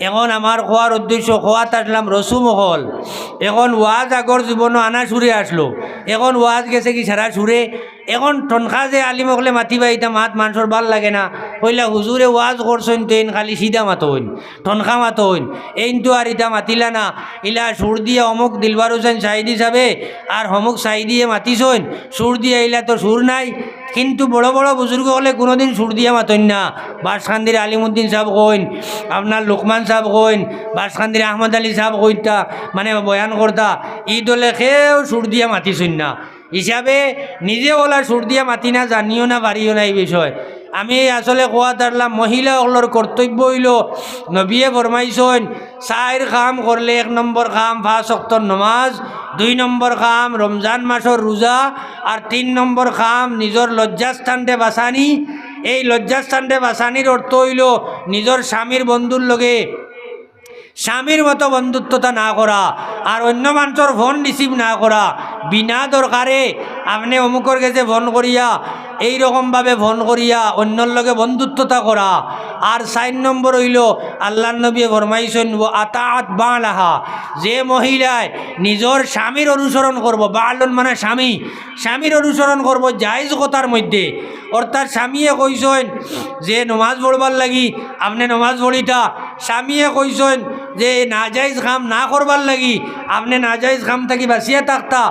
এখন আমার খোয়ার উদ্দেশ্য খোয়াত আসলাম রসুমহল এখন ওয়াজ আগর জীবনও আনা সুরে আসলো। এখন ওয়াজ গেছে কি সারা সুরে এখন টনখা যে আলিম আলিমকলে মাতিবা ইতা মাত মানুষের ভালো লাগে না। কইলা হুজুরে ওয়াজ করছেন তো খালি সিধা মাতো হইন টনখা মাতো হইন এইন তো আর ইতা মাতিলা না। ইলা সুর দিয়ে অমুক দিলবার হোসেন সাইদি সাবে আর হমুক সাইদিয়ে মাতিছইন সুর দিয়ে ইলা তো সুর নাই। কিন্তু বড় বড় বুজুর্গ হলে কোনোদিন সুর দিয়ে মাতন না। বাসখান্দির আলিমুদ্দিন সাহেব কইন আপনার লোকমান সাহেব কইন বাসখান্দির আহমদ আলী সাহেব কইতা মানে বয়ান করতা ঈদ হলে কেউ সুর দিয়ে মাতিছইন না। হিসাবে নিজে ওলা সুর দিয়ে মাতি না, জানিও না পারিও না এই বিষয়। আমি আসলে কোয়া তারলাম মহিলাসকলের কর্তব্য হইল, নবীয়ে ফরমাইছইন চাইর কাম করলে এক নম্বর কাম পাঁচ অক্তর নমাজ, দুই নম্বর কাম রমজান মাসের রোজা আর তিন নম্বর কাম নিজের লজ্জাস্থানটে বাসানি এই লজ্জাস্থানটে বাসানির অর্থ হইল নিজের স্বামীর বন্ধুর লগে স্বামীর মতো বন্ধুত্বতা না করা আর অন্য মানুষের ফোন রিসিভ না করা বিনা দরকারে আপনি অমুকর কাছে ফোন করিয়া এই রকমভাবে ফোন করিয়া অন্যর লগে বন্ধুত্বতা করা আর চার নম্বর হইল আল্লাহ নবী ফরমাইছেন আতাত বালাহা যে মহিলায় নিজের স্বামীর অনুসরণ করব বালন মানে স্বামী। স্বামীর অনুসরণ করব জায়জ কথার মধ্যে। অর্থাৎ স্বামীয়ে কইছেন যে, নমাজ পড়বার লাগি, আপনি নমাজ পড়িতা স্বামীয়ে কইছেন যে নাজাইজ কাম না করবার লাগি, আপনি নাজাইজ কাম থাকি বাঁচিয়ে থাকতা।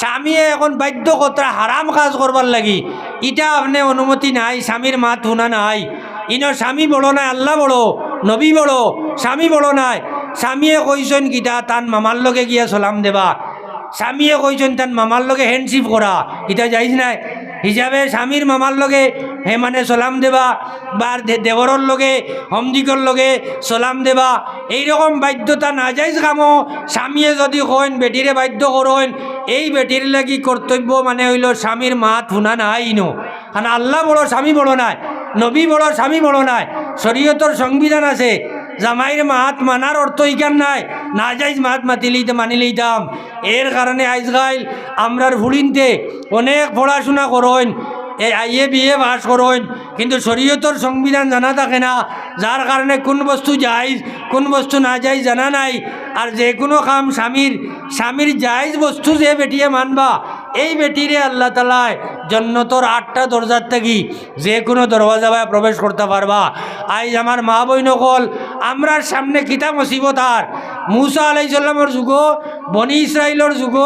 স্বামীয়ে এখন বাধ্য কথা হারাম কাজ করবার লাগি। ইটা আপনি অনুমতি নাই স্বামীর মাত শুনা নাই। ইনো স্বামী বড় নাই, আল্লাহ বড়, নবী বড়, স্বামী বড় নাই। স্বামীয়ে কইছেন কিতা তান মামার লগে গিয়া সলাম দেবা। স্বামীয়ে কইছেন তান মামার লগে হ্যান্ডশিপ করা ইটা যাইজ নাই। হিসাবে স্বামীর মামার লগে, হে মানে সলাম দেবা বা দেবরের লগে হমদিকর লগে সলাম দেবা। এইরকম বাধ্যতা না যাইজ কামো, স্বামীয়ে যদি কইন, বেটিরে বাধ্য করেন, এই বেটির লাগি কর্তব্য মানে হইল স্বামীর মাত শুনা নাই ইনো কারণ আল্লাহ বড় স্বামী বড় নাই, নবী বড় স্বামী বড় নাই, শরীয়তর সংবিধান আছে। জামাইর মাত মানার অর্থ ইকান নাই। না যাইজ মাত মাতিলেই তো মানিলেই দাম। এর কারণে আজকাল আমরার ভুলিনতে অনেক পড়াশোনা করেন এই আইএ বিএ পাস করেন কিন্তু শরীয়তর সংবিধান জানা থাকে না। যার কারণে কোন বস্তু যাইজ কোন বস্তু না যাই জানা নাই। আর যে কোনো কাম স্বামীর স্বামীর জায়জ বস্তু যে বেটিয়ে মানবা, এই বেটিরে আল্লাহ তালায় জন্নতর আটটা দরজার থাকি যে কোনো দরওয়াজা বায় প্রবেশ করতে পারবা আইজ আমার মা বই নকল আমরার সামনে কিতা মুসিবত আর? মুসা আলাইসাল্লামর যুগ, বনি ইসরায়েলর যুগ,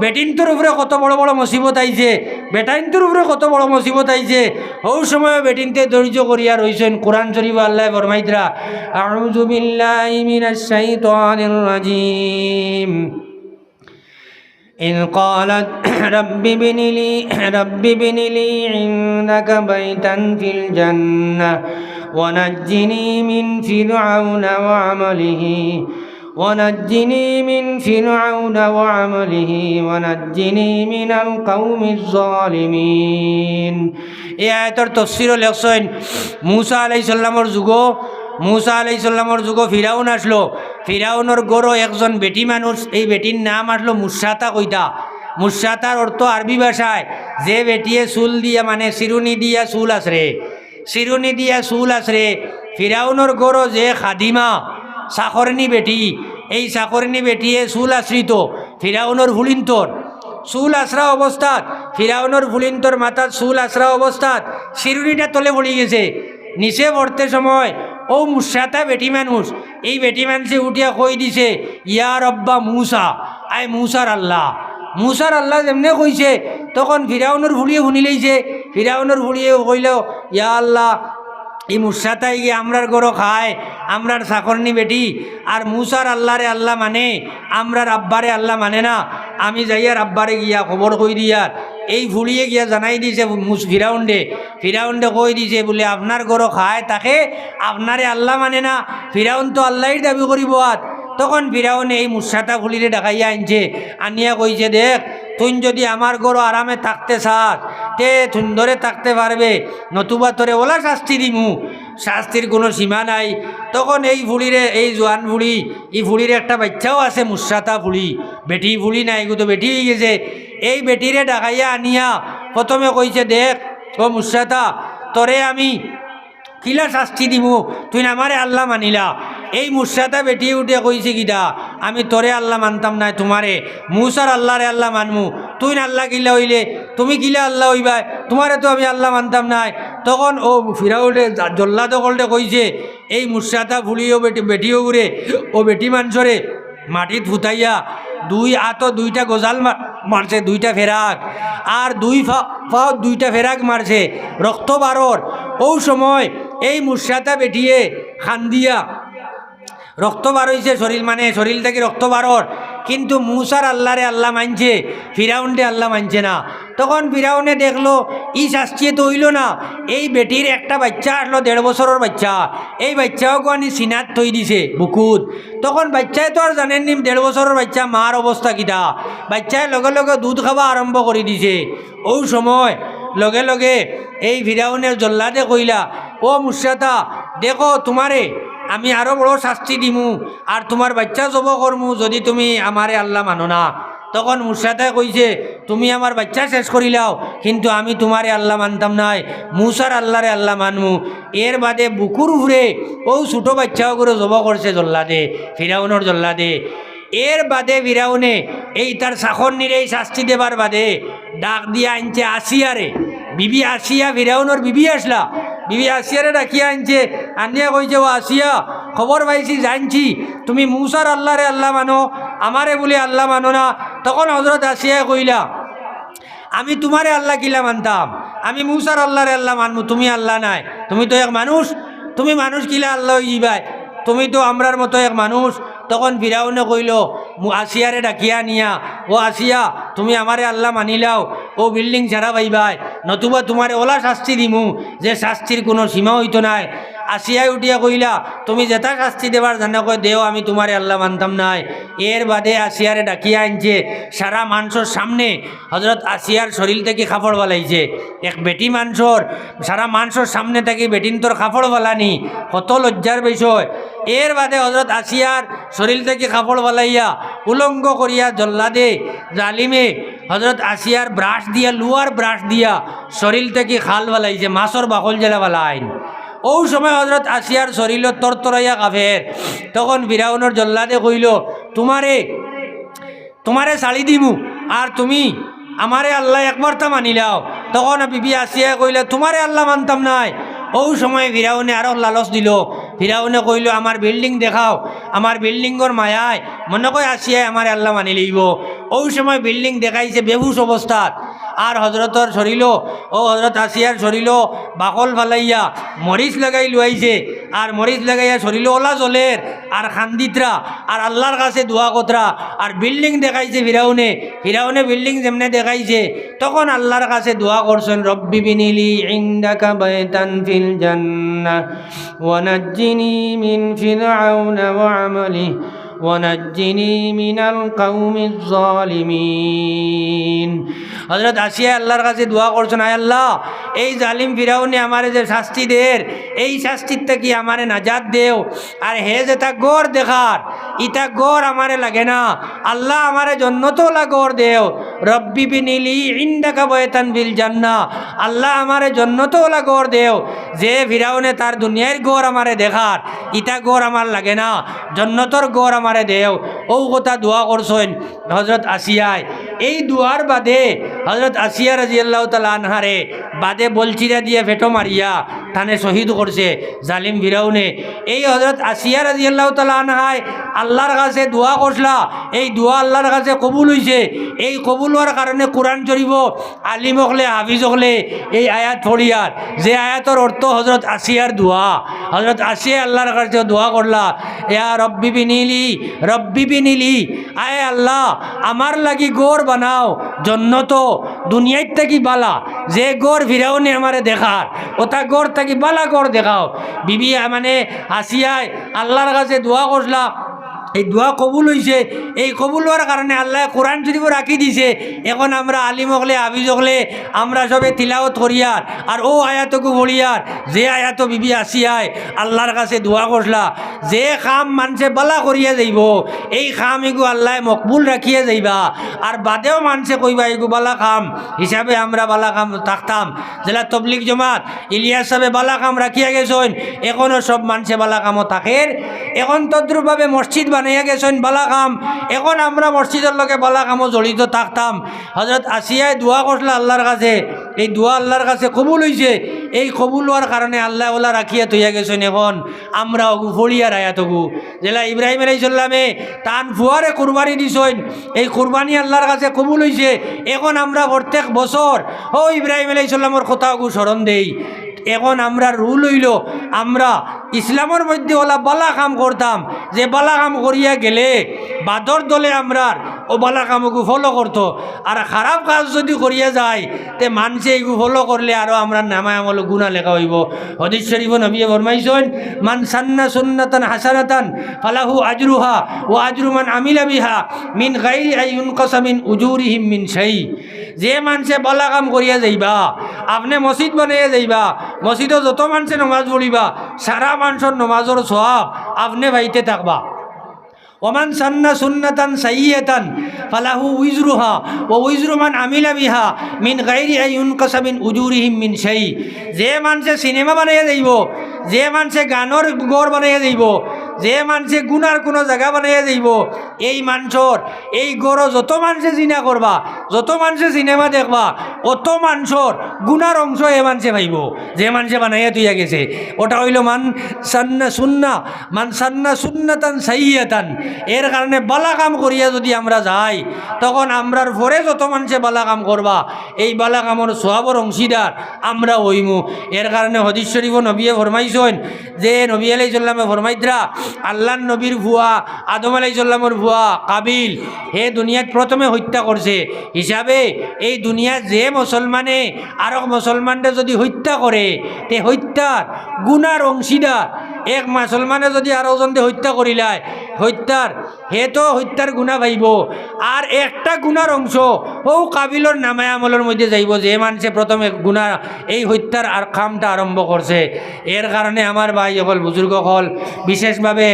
বেটিনটোর উপরে কত বড় বড় মুসিবত আইছে, বেটাইনটোর উপরে কত বড় মুসিবত আইছে। ওই সময় বেটিনতে ধৈর্য করিয়া রইছেন কোরআন শরীফ আল্লাহ বরমাইদরা আউযু বিল্লাহি মিনাশ শাইতানির রাজিম। إذ قالت رب ابن لي رب ابن لي عندك بيتا في الجنة ونجني من فرعون وعمله ونجني من فرعون وعمله ونجني من القوم الظالمين يا تر تفسير لقصين موسى عليه السلام যুগ মুসা আলাইসাল্লামর যুগ ফিরাউন আসলো। ফিরাউনের গড়ো একজন বেটি মানুষ এই বেটির নাম আসলো মুসাতা কইতা মুসাতার অর্থ আরবি ভাষায় যে বেটিয়ে চুল দিয়া মানে চিরুনি দিয়া চুল আসরে চিরুনি দিয়া চুল আসরে ফিরাউনের গড়ো যে খাদিমা চাকরনি বেটি, এই চাকরনি বেটিয়ে চুল আশ্রিত ফিরাউনের ভুলিন্তর চুল আশ্রা অবস্থাত ফিরাউনের ভুলিন্তর মাথার চুল আশ্রা অবস্থাত শিরুনিটা তলে পড়ে গেছে। নিচে পড়তে সময় ও মুসাতা বেটি মানুষ। এই বেটি মানুষে উঠিয়া কই দিছে ইয়ার অব্বা মুসা আয় মুসার আল্লাহ। মুসার আল্লাহ যেমনে কইছে, তখন ফিরাউনের ভুলিয়ে শুনি লইছে। ফিরাউনের ভুলিয়ে কইল, ইয়া আল্লাহ এই মুসাতাই গিয়ে আমরার গরো খায়, আমরার চাকরনি বেটি। আর মুসার আল্লাহরে আল্লাহ মানে আমরার আব্বারে আল্লাহ মানে না। আমি যাইয়ার আব্বারে গিয়া খবর কই দিয়ার এই ভুলিয়ে গিয়া জানাই দিছে মুস ফিরাউন্ডে। ফিরাউন্ডে কই দিছে, বলে আপনার গরো খায়, তাকে আপনারে আল্লাহ মানে না। ফিরাউন তো আল্লাহর দাবি করিব আত তখন ফিরাউন এই মুসাতা খুলিরে ডাকাইয়া আনছে। আনিয়া কইছে, দেখ, তুই যদি আমার গরো আরামে থাকতে চাস তে সুন্দরে থাকতে পারবে। নতুবা তোরে ওলা শাস্তি দিমু। শাস্তির কোনো সীমা নাই। তখন এই ফুলিরে, এই জোয়ান ফুলি, এই ফুলির একটা বাচ্চাও আছে মুসাতা ফুলি। বেটি ফুলি নাই এগুলো বেটি হয়ে গেছে। এই বেটিরে ডাকাইয়া আনিয়া প্রথমে কইছে, দেখ, ও মুসাতা তোরে আমি কিলা শাস্তি দিব তুই আমারে আল্লাহ মানিলা। এই মুর্শাদা বেটিয়ে উঠে কইছে গিটা আমি তোরে আল্লাহ মানতাম না, তোমারে। মুসার আল্লাহরে আল্লাহ মানমু। তুই না আল্লাহ গিলা হইলে, তুমি গিলা আল্লাহ হইবা, তোমারে তো আমি আল্লাহ মানতাম নাই। তখন ও ফিরাউটে জল্লাদ কলটে কইছে, এই মুর্শাদা ভুলিও বেটি বেটিও উড়ে, ও বেটি মানসরে মাটিত ফুটাইয়া দুই আত দুইটা গজাল মারছে, দুইটা ফেরাক। আর দুই ফা- পাও দুইটা ফেরাক মারছে। রক্ত বারর। ও সময় এই মুর্শাদা বেটিয়ে খান্দিয়া রক্ত বার হয়েছে শরীর মানে শরীর থেকে রক্ত বারর কিন্তু মুসার আল্লাহরে আল্লাহ মানছে ফিরাউনটে আল্লাহ মানছে না। তখন ফিরাউনে দেখল ই শাস্তিয়ে তো হইল না। এই বেটির একটা বাচ্চা আসলো দেড় বছরের বাচ্চা। এই বাচ্চাও আনি সিনাত থই দিছে, বুকুত। তখন বাচ্চায় তো আর জানেননি, দেড় বছরের বাচ্চা, মার অবস্থা কিটা। বাচ্চায় লগে লগে দুধ খাওয়া আরম্ভ করে দিছে। ও সময়, লগে লগে এই ফিরাউনের জল্লাদে কইলা, ও মুর্শাদা দেখো তোমারে আমি আরও বড় শাস্তি দিমু, আর তোমার বাচ্চা জব করমু যদি তুমি আমারে আল্লাহ মানো না। তখন মুর্শাদায় কইছে, তুমি আমার বাচ্চা শেষ করিলাও কিন্তু আমি তোমারে আল্লাহ মানতাম নাই, মুসার আল্লাহরে আল্লাহ মানমু। এর বাদে বুকুর ঘুরে ও ছোটো বাচ্চাও করে জব করছে জল্লাদে, ফিরাউনের জল্লাদে। এর বাদে ফিরাউনে এই তার শাখন নিরে এই শাস্তি দেবার বাদে ডাক দিয়া আনছে আসিয়ারে। বিবি আসিয়া ফিরাউনের বিবি আসলা বিবি আসিয়ারে ডাকিয়া আনছে। আনিয়া কইছে, ও আসিয়া খবর পাইছি, জানছি। তুমি মুসার আল্লাহরে আল্লাহ মানো, আমারে বলে আল্লাহ মানো না। তখন হজরত আসিয়া কইলা, আমি তোমারে আল্লাহ কিলা মানতাম? আমি মুসার আল্লাহরে আল্লাহ মানবো তুমি আল্লাহ নাই। তুমি তো এক মানুষ, তুমি মানুষ কিলা আল্লাহ ইবাই তুমি তো আমরার মতো এক মানুষ। তখন ফিরাউনে কইল আসিয়ারে ডাকিয়া নিয়া ও আসিয়া, তুমি আমারে আল্লাহ মানিলাও ও বিল্ডিং ছাড়া পাইবাই। নতুবা তোমারে ওলা শাস্তি দিমু, যে শাস্তির কোনো সীমা হইতো নাই। আসিয়াই উঠিয়া কইলা তুমি যেটা শাস্তি দেবার জানা কয়, দেও, আমি তোমারে আল্লাহ মানতাম নাই। এর বাদে আসিয়ারে ডাকিয়া আনছে, সারা মানুষের সামনে হজরত আসিয়ার শরীর থেকে কাপড় বালাইছে। এক বেটি মানুষের সারা মানুষের সামনে থেকে বেটিন তোর কাপড় বালানি। কত লজ্জার বিষয়। এর বাদে হজরত আসিয়ার শরীর থেকে কাপড় বালাইয়া উলঙ্গ করিয়া জল্লাদে জালিমে হজরত আসিয়ার ব্রাশ দিয়া, লুয়ার ব্রাশ দিয়া শরীর থেকে খাল বালাইছে, মাছর বাকল জেলা বালাইন। ও সময় হজরত আসিয়ার শরীর তরতরাইয়া কাফের। তখন ফিরাউনের জল্লাদে কইল, তোমারে তোমারে শাড়ি দিমু, আর তুমি আমারে আল্লাহ একবার তা মানিলাও তখন বিবি আসিয়া কইলে, তোমারে আল্লাহ মানতাম নাই। ও সময় ফিরাউনে আরও লালচ দিল ফিরাউনে কইল, আমার বিল্ডিং দেখাও, আমার বিল্ডিংর মায়ায়, মনে কয় আসিয়াই আমার আল্লাহ মানি লইব। ও সময় বিল্ডিং দেখাইছে বেহুশ অবস্থাত। আর হজরতর শরীর ও হজরত আসিয়ার শরীর বাকল ফালাইয়া মরিচ লাগাই লুয়াইছে। আর মরিচ লাগাইয়া শরীর ওলা জলের, আর খান্দিতরা, আর আল্লাহর কাছে দোয়া কতরা। আর বিল্ডিং দেখাইছে ফিরাউনে ফিরাউনে বিল্ডিং যেমনে দেখাইছে, তখন আল্লাহর কাছে দোয়া করছেন, রব্বি বিনিলি ইন্দাকা বাইতান ফিল জান্নাহ ওয়ানাজ্জিনি মিন ফিরআউনা ওয়া আমালিহি ونجني من القوم الظالمين হজরত আসিয়া আল্লাহর কাছে দোয়া করছেন আয় আল্লাহ এই জালিম ফিরাউনে আমারে যে শাস্তি দের এই শাস্তির থেকে আমারে নাজাত দেও আর হে যে তা গড় দেখার ইটা গড় আমারে লাগে না আল্লাহ আমারে জন্নতলা গড় দেও রব্বি বিনিলি ইন্ডাকা বয়তান বিল জান্না। আল্লাহ আমারে জন্নতলা গড় দেও। যে ফিরাউনে তার দুনিয়ার গড় আমারে দেখার, ইটা গড় আমার লাগে না। জন্নতর গড় আমারে দেও। ও কথা দোয়া করছেন হজরত আসিয়ায়। এই দুয়ার বাদে হজরত আসিয়া রাজি আল্লাহ তালা আনহারে বাদে বলচিরা দিয়ে ফেটো মারিয়া থানে শহীদ করছে জালিম ফিরাউনে। এই হজরত আসিয়া রাজি আল্লাহ তালা আনহায় আল্লাহর কাছে দোয়া করসলা এই দোয়া আল্লাহর কাছে কবুল হইছে। এই কবুল হওয়ার কারণে কোরআন চরিব আলিম হকলে, হাফিজ হকলে এই আয়াত ফড়িয়ার যে আয়াতর অর্থ হজরত আসিয়ার দোয়া। হজরত আসিয়া আল্লাহর কাছে দোয়া করলা, ইয়া রব্বি বিনিলি রব্বি বিনিলি, আয় আল্লাহ, আমার লাগি গোর বানাও, জন্য তো দুনিয়ার থাকি বালা। যে গোর ভিড়াওনি আমারে দেখার ওটা গোর থাকি বালা গড় দেখাও। বিবি মানে আসিয়ায় আল্লাহর কাছে দোয়া করলা এই দোয়া কবুল হয়েছে এই কবুল হওয়ার কারণে আল্লাহ কোরআন শরীফ রাখি দিছে। এখন আমরা আলিম হকলে আবিজ হকলে আমরা সবে তিলাওত করিয়ার আর ও আয়াতকু বলিয়ার যে আয়াত বিবি আসিয়ায় আল্লাহর কাছে দোয়া করলা যে কাম মানছে বালা করিয়া যাইব, এই খাম এগু আল্লাহ মকবুল রাখিয়ে যাইবা। আর বাদেও মানুষে কইবা, এগু বালা খাম, হিসাবে আমরা বালা খাম, থাকতাম। জেলা তবলিক জমাত, ইলিয়াস সাহেবে বালা কাম রাখিয়া গেছেন এখনও সব মানুষে বালা কামও থাকের এখন তদ্রুপভাবে মসজিদ বানাইয়া গেছেন বালা কাম এখন আমরা মসজিদের লগে বালা কামও জড়িত থাকতাম। হজরত আসিয়ায় দোয়া করছিল আল্লাহর কাছে। এই দোয়া আল্লাহর কাছে কবুল হইছে। এই কবুল হওয়ার কারণে আল্লাহ ওলা রাখিয়া তৈয়া গেছেন এখন। আমরা অগু ফড়িয়া রায়াত অগু জেলা ইব্রাহিম আলাইসাল্লামে তান ফুয়ারে কুরবানি দিছেন। এই কুরবানি আল্লাহর কাছে কবুল হইছে। এখন আমরা প্রত্যেক বছর, ও ইব্রাহিম আলাইসাল্লামর কথা অগু স্মরণ দেই। এখন আমরা রুল হইল, আমরা ইসলামের মধ্যে ওলা বালা কাম করতাম। যে বালা কাম করিয়া গেলে বাদর দলে আমরা ও বালা কামকু ফলো করতো আর খারাপ কাজ যদি করিয়া যায়, তে মানুষে এইগু ফলো করলে আরও আমরা নামায় আমল গুণা লেখা হইব। হদিস শরীফ নবিয়ে ফরমাইছেন মান সান্না সুন্নাতান হাসানাতান ফালাহু আজরুহা ও আজরু মান আমিলা বিহা মিন গাইরি আইন কসামিন উজুরিহিম মিন সেই যে মানুষে বলা কাম করিয়া যাইবা, আপনি মসজিদ বানাইয়া যাইবা মসজিদত যত মানুষে নমাজ পড়িবা সারা মানুষের নমাজের সব আপনি ভাইতে থাকবা। ওমান সান্না সুন্নাতান সাইয়তান ফালাহু উইজরুহা ও উইজরুমান আমিলা বিহা মিন গাইরি আইন কাসামিন উজুরিহিম মিন সেই যে মানুষে সিনেমা বানাইয়া যাইব, যে মানুষে গানের গড় বানাইয়া যাইব, যে মানুষে গুনার কোনো জায়গা বানাইয়া যাইব, এই মানুষর এই গড় যত মানুষে জিনা করবা যত মানুষে সিনেমা দেখবা, অত মানুষর গুনার অংশ এ মানুষে ভাইব যে মানুষে বানাইয়া তুইয়া গেছে। ওটা হইল মান সান্না সুন্না, মান সান্না সুন্নাতান সাইয়াতান এর কারণে বালা কাম করিয়া যদি আমরা যাই, তখন আমরার পরে যত মানুষে বালা কাম করবা, এই বালা কামর সোহাবর অংশীদার আমরা হইমু। এর কারণে হদিস শরীফ নবিয়ে ফরমাইছেন যে নবী আলাই সাল্লামে ফরমাইদ্রা আল্লাহ নবীর ভুয়া, আদম আলাই সাল্লামর ভুয়া, কাবিল, হে দুনিয়াত প্রথমে হত্যা করছে। হিসাবে এই দুনিয়াত যে মুসলমানে আরক মুসলমানরা যদি হত্যা করে তে হত্যার গুনার অংশীদার এক মুসলমানে যদি আরও জনকে হত্যা করিলায় হত্যার হে তো হত্যার গুণা পাইব আর একটা গুণার অংশ ও কাবিলর নামায় আমলের মধ্যে যাইব, যে মানুষে প্রথমে গুণা, এই হত্যার আর কামটা আরম্ভ করছে এর কারণে আমার ভাই সকল বুজুর্গ হল বিশেষভাবে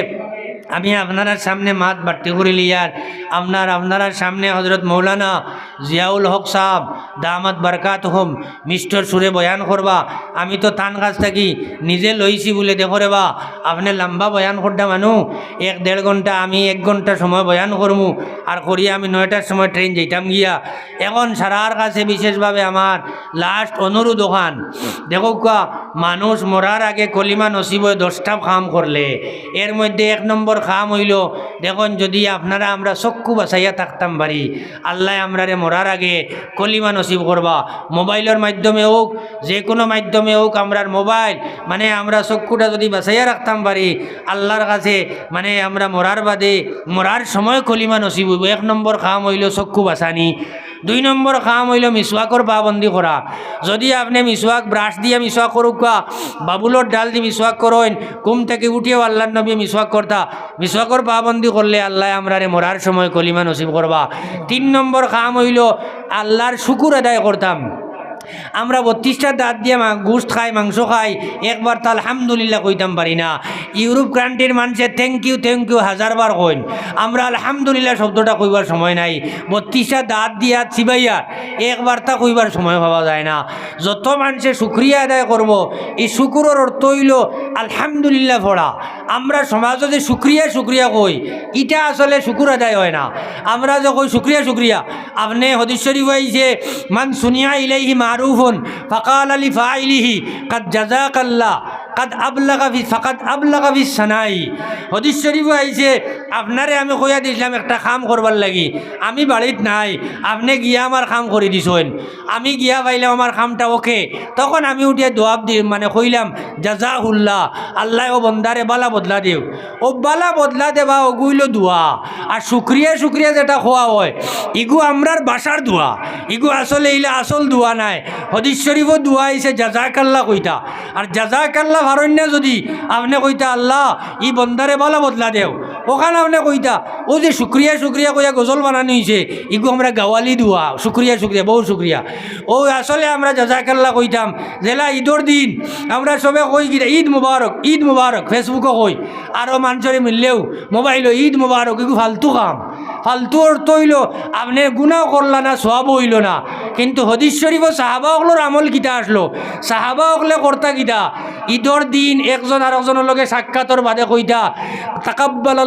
আমি আপনার সামনে মাত বাড়তি করে লিয়ার আপনার আপনার সামনে হজরত মৌলানা জিয়াউল হক সাহ দামাত বারকাত হোম, মিস্টার সুরে বয়ান করবা। আমি তো তান কাছ থাকি, নিজে লইছি বলে দেখো রে বা, আপনি লম্বা বয়ান করতে মানু। এক দেড় ঘণ্টা, আমি এক ঘণ্টা সময় বয়ান করমু। আর করিয়া আমি নয়টার সময় ট্রেন যেতাম গিয়া। এখন সারার কাছে বিশেষভাবে আমার লাস্ট অনুরোধ ওখান। দেখো মানুষ মরার আগে কলিমা নসিব দশটা খাম করলে। এর মধ্যে এক নম্বর খাম হইল। দেখুন, যদি আপনারা আমরা চক্ষু বাছাইয়া থাকতাম পারি আল্লাহ আমরারে মরার আগে কলিমা নসিব করবা। মোবাইলের মাধ্যমে হোক যে কোনো মাধ্যমে হোক আমরার মোবাইল মানে আমরা চক্ষুটা যদি বাছাইয়া রাখতাম পারি আল্লাহর কাছে মানে আমরা মরার বাদে, মরার সময় কলিমা নসিব হইব। এক নম্বর খাম হইল চক্ষু বাছানি। দুই নম্বর কাম হইল মিসওয়াকর পাবন্দি করা যদি আপনি মিসওয়াক ব্রাশ দিয়ে মিসওয়াক করুক বাবুলোর ডাল দিয়ে মিসওয়াক করেন কুম থেকে উঠিয়েও আল্লাহ নবী মিসওয়াক করতা মিসওয়াকর পাবন্দি করলে আল্লাহ আমরারে মরার সময় কলিমা নসিব করবা তিন নম্বর কাম হইল আল্লাহর শুকুর আদায় করতাম আমরা বত্রিশটা দাঁত দিয়ে মা গোস্ত খাই, মাংস খাই, একবার তো আলহামদুলিল্লাহ কইতাম পারি না। ইউরোপ কান্ট্রির মানুষের থ্যাংক ইউ থ্যাংক ইউ হাজারবার কইন। আমরা আলহামদুলিল্লাহ শব্দটা কইবার সময় নাই। বত্রিশটা দাঁত দিয়া চিবাইয়া একবার তা কইবার সময় পাওয়া যায় না। যত মানুষে শুক্রিয়া আদায় করব, এই শুকুরের অর্থ হইল আলহামদুলিল্লাহ পড়া। আমরা সমাজে যে শুক্রিয়া শুক্রিয়া কই, ইটা আসলে শুকুর আদায় হয় না। আমরা যে কই শুক্রিয়া শুক্রিয়া, আপনি হদিস শরীফ হইছে মান সুনিয়া ইলাইহি معروف. فقال لفاعله قد جزاك الله. কাদ আবলাগা ফি ফাকাদ আবলাগা ফি সানাই। হদিস শরীফ আইছে, আপনারে আমি কইয়া দিছিলাম একটা কাম করবার লাগি। আমি বাড়িত নাই, আপনি গিয়া আমার কাম করে দিছেন আমি গিয়া পাইলাম আমার কামটা ওকে। তখন আমি উঠিয়া দোয়াব দি মানে কইলাম, জাজাহুল্লাহ, আল্লাহ ও বন্দারে বালা বদলা দিও। ও বালা বদলা দেবা ওগুইল দোয়া। আর শুক্রিয়া শুক্রিয়া যেটা খোয়া হয়, ইগু আমরার বাসার দোয়া। ইগু আসলে ইলে আসল দোয়া নাই। হদিস শরীফও দোয়া আইছে, জাজাকাল্লাহ কইতা। আর জাজাকাল্লাহ ভারণ্য যদি আপনি কইতা, আল্লাহ, ই বন্দারে বালা বদলা দেও। ওখানে আপনি কইতা, ও যে শুক্রিয়া শুক্রিয়া কইয়া গজল বানানো হয়েছে ইগু আমরা গাওয়ালি দুয়া। শুক্রিয়া শুক্রিয়া বহু শুক্রিয়া। ও আসলে আমরা জাজাকাল্লা কইতাম, জেলা ঈদর দিন আমরা সবে কই গিয়ে ঈদ মুবারক ঈদ মুবারক, ফেসবুকও কই। আরও মানুষের মিললেও মোবাইল ঈদ মুবারক এগু ফালতু কাম। ফালতু অর্থ হইল, আপনি গুণাও করলা না সব হইল না। কিন্তু হদিস শরীফ সাহাবা হকলোর আমল কিতা আসলো? সাহাবা হকলে কর্তা কিতা? ঈদর দিন একজন আর একজনের লগে সাক্ষাতর বাদে কইতা তাকাব্বাল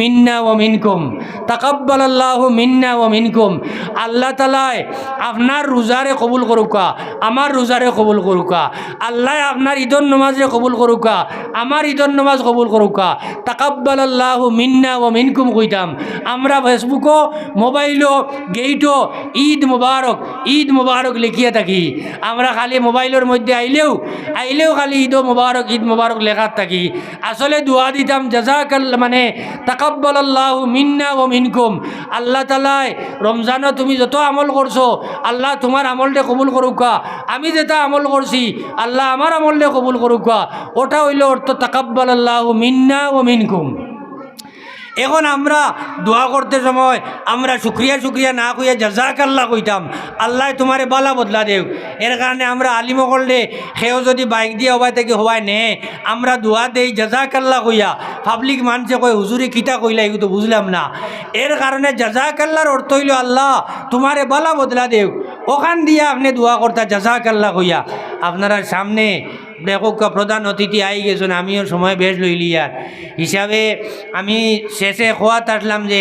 মিন্না ও মিনকুম তাকাব্বাল আল্লাহ মিন্না ও মিনকুম, আল্লাহ তালায় আপনার রোজারে কবুল করুকা, আমার রোজারে কবুল করুকা, আল্লাহ আপনার ঈদর নমাজে কবুল করুকা, আমার ঈদর নমাজ কবুল করুকা তাকাব্বাল আল্লাহ মিন্না ও মিনকুম কইতাম, আমরা ফেসবুকও মোবাইলও গেইটও ঈদ মুবারক ঈদ মুবারক লিখিয়ে থাকি। আমরা খালি মোবাইলের মধ্যে আইলেও আইলেও খালি ঈদ মুবারক ঈদ মুবারক লেখার থাকি। আসলে দোয়া দিতাম জাজাকাল মানে তাকাব্বাল আল্লাহ মিন্না ও মিনকুম। আল্লাহ তালায় রমজানও তুমি যত আমল করছ আল্লাহ তোমার আমলটা কবুল করুকা আমি যেটা আমল করছি আল্লাহ আমার আমলটা কবুল করুকা ওটা হইল অর্থ তাকাব্বাল আল্লাহ মিন্না ও মিনকুম। এখন আমরা দোয়া করতে সময় আমরা শুক্রিয়া শুক্রিয়া না কইয়া জাজাক আল্লাহ কইতাম। আল্লাহ তোমারে বালা বদলা দেও এর কারণে আমরা আলিম করলে সেও যদি বাইক দিয়ে হবাই থেকে হবাই নে, আমরা দোয়া দেই জাজাক আল্লাহ কইয়া। পাবলিক মানুষে কয়, হুজুরি, কিতা কইলা? এগুলো বুঝলাম না। এর কারণে জাজাক আল্লাহর অর্থ হইল আল্লাহ তোমারে বালা বদলা দেও ওখান দিয়ে আপনি দোয়া করতা জাজাক আল্লাহ কইয়া। আপনারা সামনে দেখো প্রধান অতিথি আই গেছেন, আমিও সময় বেশ লইলি আর হিসাবে আমি শেষে খোয়াত আসলাম যে,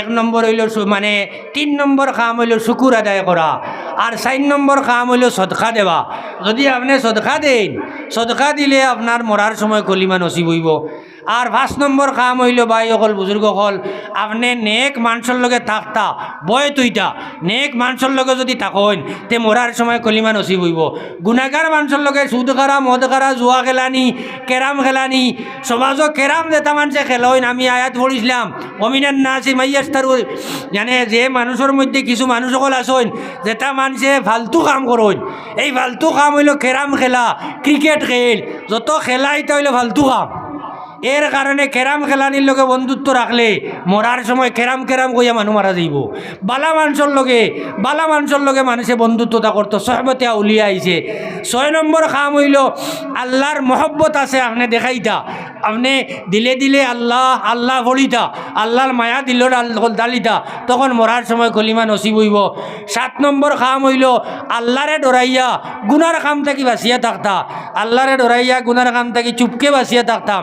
এক নম্বর হইল মানে তিন নম্বর কাম হইল শুকুর আদায় করা, আর চার নম্বর কাম হইল সদকা দেওয়া। যদি আপনি সদকা দেন, সদকা দিলে আপনার মরার সময় কলিমা নসিব হইব। আর পাঁচ নম্বর কাম হইল বাই অকল বুজুর্গ হল আপনি নেক মানুষের লগে থাকতা, বয় তুইতা, নেক মানুষের লগে যদি থাকেন তে মরার সময় কলিমা নসিব হইব। গুণাগার মানুষের লগে সুদ খারা, মদ খারা, জুয়া খেলানি, কেরাম খেলানি সমাজও কেরাম যেটা মানুষে খেলইন, আমি আয়াত পড়িছিলাম, অমিনান নাচি মাইয়াস্তারু, জানে যে মানুষের মধ্যে কিছু মানুষ সকল আসইন যেটা মানুষে ফালতু কাম করইন। এই ফালতু কাম হইল কেরাম খেলা, ক্রিকেট খেল, যত খেলা এটা হইল ফালতু কাম। এর কারণে কেরাম খেলানির লগে বন্ধুত্ব রাখলে, মরার সময় কেরাম কেরাম কইয়া মানুষ মারা যাইব। বালা মানুষের লগে বালা মানুষের লগে মানুষে বন্ধুত্বতা করতো। সহবতে উলিয়া আইছে। ছয় নম্বর কাম হইল, আল্লাহর মহব্বত আছে আপনি দেখাইতা। আপনি দিলে দিলে আল্লাহ আল্লাহ ভরিতা আল্লাহর মায়া দিল দালিতা তখন মরার সময় কলিমা নসিব হইব। সাত নম্বর কাম হইল, আল্লাহরে ডরাইয়া গুনার কাম থাকি বাঁচিয়া থাকতা? আল্লাহরে ডরাইয়া গুনার কাম থাকি চুপকে বাঁচিয়া থাকতাম?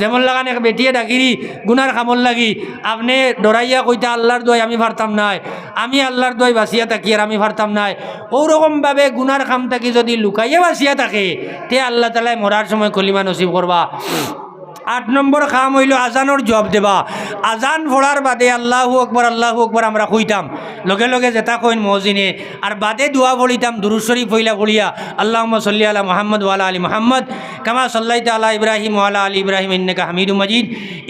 যেমন লাগান এক বেটিয়ে ডাকিরি, গুনার কামল লাগি, আপনি ডরাইয়া কইতা আল্লাহর দোয় আমি পারতাম নাই, আমি আল্লাহর দোয় বাঁচিয়া থাকি আর আমি পারতাম নাই। ওরকমভাবে গুনার খাম থাকি যদি লুকাইয়া বাঁচিয়া থাকে, তে আল্লাহ তালায় মরার সময় কলিমা নসিব করবা। আট নম্বর কাম হইল আজানোর জব দেবা। আজান ভরার বাদে আল্লাহু আকবর আল্লাহু আকবর আমরা কইতাম লগে লগে যেটা কইন মহজিনে। আর বাদে দোয়া বলিতাম দুরুদ শরীফ হইলা বলিয়া আল্লাহ সাল্লি আলা মোহাম্মদ ওয়ালা আলী মোহাম্মদ। কামা সাল্লাই তালা ইব্রাহিম ওয়ালা আলী ইব্রাহিম, ইন্নাকা হামিদু মজিদ।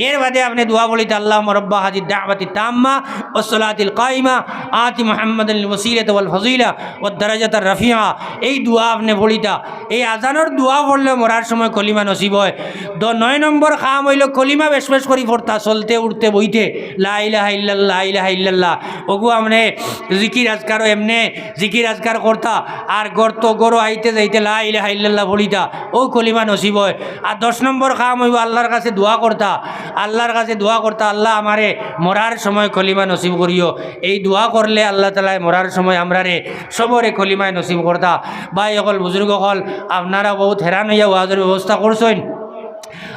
এর বাদে আপনি দোয়া বলিতে আল্লাহ রব্বা হাজির দাওয়াতি তাম্মা ওসলাতিল কাইমা আতি মোহাম্মদ ওসিলত ওয়াল ফজিলা ও দরাজাতার রফিয়া এই দোয়া আপনি বলিতা। এই আজানোর দোয়া পড়লে মরার সময় কলিমা নসিব হয়। দ নয় নম্বর খাম হইল কলিমা বেশ বেশ করি পড়তা, চলতে, উঠতে, বইতে। লাইলাহা ইল্লাল্লাহ, ইলাহা ইল্লাল্লাহ। ওগু আমনে, জিকির আজকারও এমনে, জিকির আজকার করতা, আর গর্ত গরো আইতে যাইতে লা ইলাহা ইল্লাল্লাহ বলিতা। ও কলিমা নসিব হয়। আর দশ নম্বর খাম হইব, আল্লাহর কাছে দোয়া করতা। আল্লাহর কাছে দোয়া করতা, আল্লাহ আমারে মরার সময় কলিমা নসিব করিও। এই দোয়া করলে আল্লাহ তালায় মরার সময় আমরারে সবরে কলিমায় নসিব করতা। ভাই, অকল বুজুর্গ হল আপনারা বহুত হেরান হইয়া ওয়াজের ব্যবস্থা করছেন।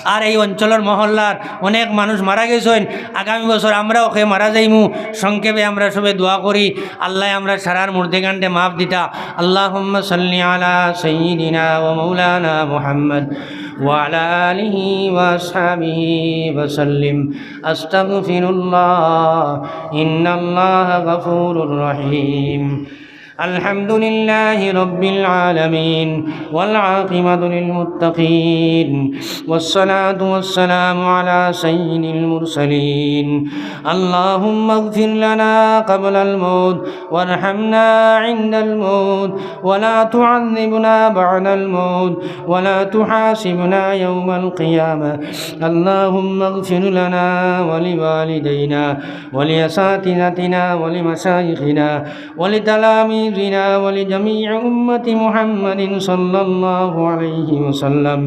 আর এই অঞ্চলের মহল্লার অনেক মানুষ মারা গেছেন আগামী বছর আমরাও ওকে মারা যাইমু সংক্ষেপে আমরা সবে দোয়া করি আল্লাহ আমরা সারার মূর্তিকাণ্ডে মাফ দিতা আল্লাহ সাল্লি আলা সঈদিনা ও মৌলানা মোহাম্মদ وعلى آله وأصحابه وسلم أستغفر الله إن الله غفور رحيم الحمد لله رب العالمين والعاقبة للمتقين والصلاة والسلام على سيد المرسلين اللهم اغفر لنا قبل الموت وارحمنا عند الموت ولا تعذبنا بعد الموت ولا تحاسبنا يوم القيامة اللهم اغفر لنا ولوالدينا ولأساتذتنا ولمشايخنا ولتلاميذنا ولجميع أمة محمد صلى الله عليه وسلم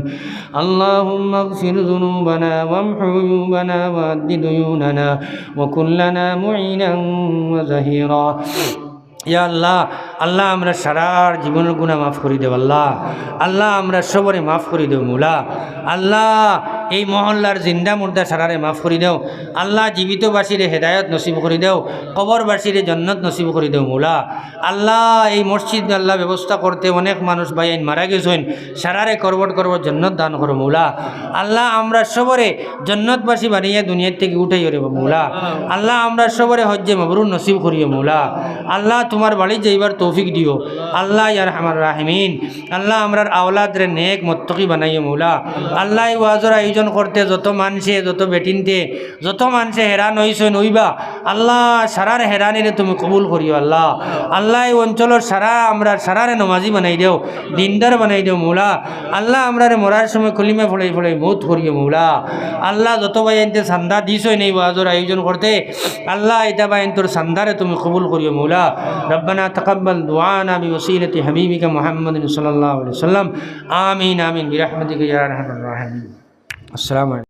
اللهم اغفر ذنوبنا وامح عيوبنا وأد ديوننا وكن لنا معينا وزهيرا ইয়া আল্লাহ আল্লাহ আমরা সারার জীবনের গুণা মাফ করে দেব আল্লাহ আল্লাহ আমরা সবরে মাফ করে দেব মুলা আল্লাহ এই মহল্লার জিন্দা মুর্দা সারারে মাফ করে দেও। আল্লাহ জীবিতবাসীরে হেদায়ত নসিব করে দেও। কবরবাসীরে জন্নত নসিব করে দেও মুলা। আল্লাহ এই মসজিদ আল্লাহ ব্যবস্থা করতে অনেক মানুষ ভাই আইন মারা গেছেন। সারারে করবট করবট জন্নত দান করো মৌলা। আল্লাহ আমরা সবরে জন্নতবাসী বানিয়ে দুনিয়ার থেকে উঠে রে মৌলা। আল্লাহ আমরা সবরে হজ্জে মবরুর নসিব করিও মৌলা। আল্লাহ তোমার বাড়ি যাইবার তৌফিক দিও। আল্লাহ ইয়ার আমার রাহমিন। আল্লাহ আমরার আওলাদ রে নেক মত্তকি বানাইও মৌলা। আল্লাহ ওয়াজর আয়োজন করতে, যত মানছে যত বেটিনতে, যত মানছে হেরান হয়েছে নইবা আল্লাহ সারার হেরানিরে তুমি কবুল করিও, আল্লাহ। আল্লাহ এই অঞ্চলের সারা, আমরা সারারে নমাজি বানাই দেও, দিনদার বানাই দেও, মৌলা। আল্লাহ আমরা মরার সময় খুলিমে ফলাই ফলাই মৌত করিও, মৌলা। আল্লাহ যত ভাই এনতে সান্দা দিছ নেই বাজর আয়োজন করতে, আল্লাহ এটা ভাই তোর সান্দারে তুমি কবুল করিও, মৌলা। রব্বানা তকব্বল দুআনা বিওসিলতি হাবিবিকা মুহাম্মদ সাল্লাল্লাহু আলাইহি ওয়াসাল্লাম। আমিন আমিন, বিরহমতিকা ইয়া আরহামার അസ്സാം